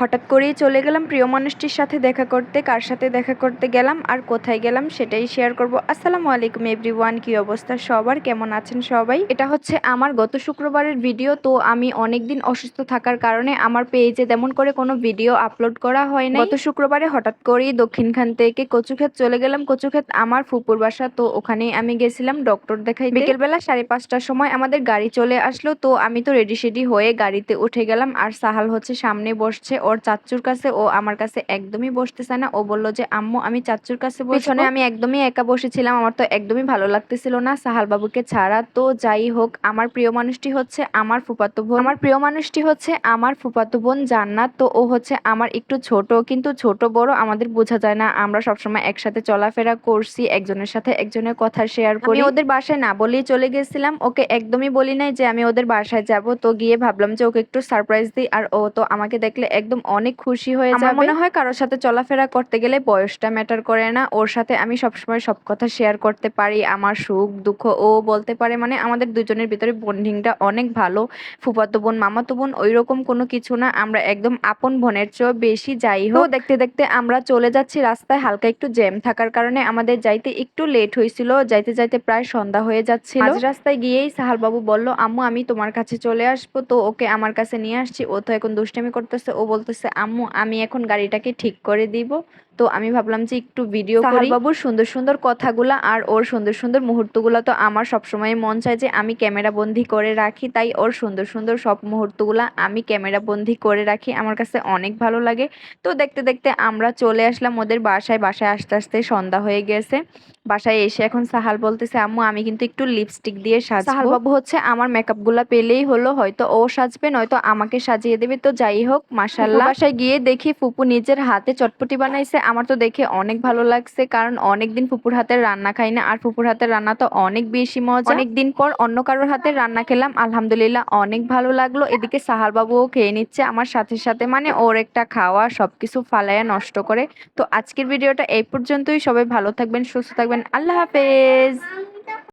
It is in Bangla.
হঠাৎ করেই চলে গেলাম প্রিয় মানুষটির সাথে দেখা করতে, কার সাথে দেখা করতে গেলাম আর কোথায় গেলাম সেটাই শেয়ার করব। আসসালামু আলাইকুম এভরিওয়ান কি অবস্থা? সবার কেমন আছেন সবাই? এটা হচ্ছে আমার গত শুক্রবারের ভিডিও তো আমি অনেক দিন অসুস্থ থাকার কারণে আমার পেজে তেমন করে কোনো ভিডিও আপলোড করা হয় না গত শুক্রবারে হঠাৎ করেই দক্ষিণখান থেকে কচুক্ষেত চলে গেলাম। কচুক্ষেত আমার ফুপুর বাসা, তো ওখানেই আমি গেছিলাম ডক্টর দেখাই বিকেলবেলা সাড়ে পাঁচটার সময় আমাদের গাড়ি চলে আসলো, তো আমি তো রেডি সেডি হয়ে গাড়িতে উঠে গেলাম আর সাহাল হচ্ছে সামনে বসছে। ওর চাচ্চুর কাছে ও আমার কাছে একদমই বসতেছে না। ও বলল যে আম্মু আমি চাচ্চুর কাছে পিছনে আমি একদমই একা বসেছিলাম। আমার তো একদমই ভালো লাগতেছিল না। সাহাল বাবুকে ছাড়া তো যাই হোক আমার প্রিয় মানুষটি হচ্ছে আমার ফুপাতো বোন। আমার প্রিয় মানুষটি হচ্ছে আমার ফুপাতো বোন জান্নাত। তো ও হচ্ছে আমার একটু ছোট কিন্তু ছোট বড় আমাদের বোঝা যায় না। আমরা সবসময় একসাথে চলাফেরা করছি একজনের সাথে একজনের কথা শেয়ার করি। ওদের বাসায় না বলেই চলে গেছিলাম। ওকে একদমই বলি নাই যে আমি ওদের বাসায় যাব। তো গিয়ে ভাবলাম যে ওকে একটু সারপ্রাইজ দিই। আর ও তো আমাকে দেখলে একদম অনেক খুশি হয়ে যাবে। মনে হয় কারোর সাথে চলাফেরা করতে গেলে বয়সটা ম্যাটার করে না। ওর সাথে আমি সবসময় সব কথা শেয়ার করতে পারি আমার সুখ দুঃখ ও বলতে পারে। মানে আমাদের দুজনের ভিতরে বন্ডিংটা অনেক ভালো। ফুফাতো বোন মামাতো বোন ওই রকম কোনো কিছু না। আমরা একদম আপন বোনের চেয়েও বেশি যাই হোক। দেখতে দেখতে আমরা চলে যাচ্ছি রাস্তায় হালকা একটু জ্যাম থাকার কারণে আমাদের যাইতে একটু লেট হয়েছিল। যাইতে যাইতে প্রায় সন্ধ্যা হয়ে যাচ্ছিল। রাস্তায় গিয়েই সাহাল বাবু বলল আম্মু আমি তোমার কাছে চলে আসব। তো ওকে আমার কাছে নিয়ে আসছি। ও তো এখন দুষ্টামি করতেছে। ও বলতেছে আম্মু আমি এখন গাড়িটাকে ঠিক করে দিব। তো আমি ভাবলাম যে একটু ভিডিও করি। বাবুর সুন্দর সুন্দর কথাগুলা আর ওর সুন্দর সুন্দর মুহূর্তগুলো তো আমার সবসময় মন চায় যে আমি ক্যামেরা বন্দি করে রাখি তাই ওর সুন্দর সুন্দর সব মুহূর্তগুলা আমি ক্যামেরা বন্দি করে রাখি। আমার কাছে অনেক ভালো লাগে। তো দেখতে দেখতে আমরা চলে আসলাম ওদের বাসায়। বাসায় আস্তে আস্তে সন্ধ্যা হয়ে গেছে। বাসায় এসে এখন সাহাল বলতেছে আম্মু আমি কিন্তু একটু লিপস্টিক দিয়ে সাজ সাহাল বাবু হচ্ছে আমার মেকআপগুলা পেলেই হলো হয়তো ও সাজবে নয়তো আমাকে সাজিয়ে দেবে। তো যাই হোক মাসাল্লাহ বাসায় গিয়ে দেখি ফুপু নিজের হাতে চটপটি বানাইছে। আমার তো দেখে অনেক ভালো লাগছে, কারণ অনেকদিন ফুপুর হাতের রান্না খাই না, আর ফুপুর হাতের রান্না তো অনেক বেশি মজা। অনেক দিন পর অন্য কারোর হাতের রান্না খেলাম, আলহামদুলিল্লাহ অনেক ভালো লাগল। এদিকে সাহাল বাবুও খেয়ে নিচ্ছে আমার সাথে সাথে মানে ওর একটা খাওয়া সবকিছু ফালাইয়া নষ্ট করে। তো আজকের ভিডিওটা এই পর্যন্তই, সবাই ভালো থাকবেন, সুস্থ থাকবেন, আল্লাহ হাফেজ।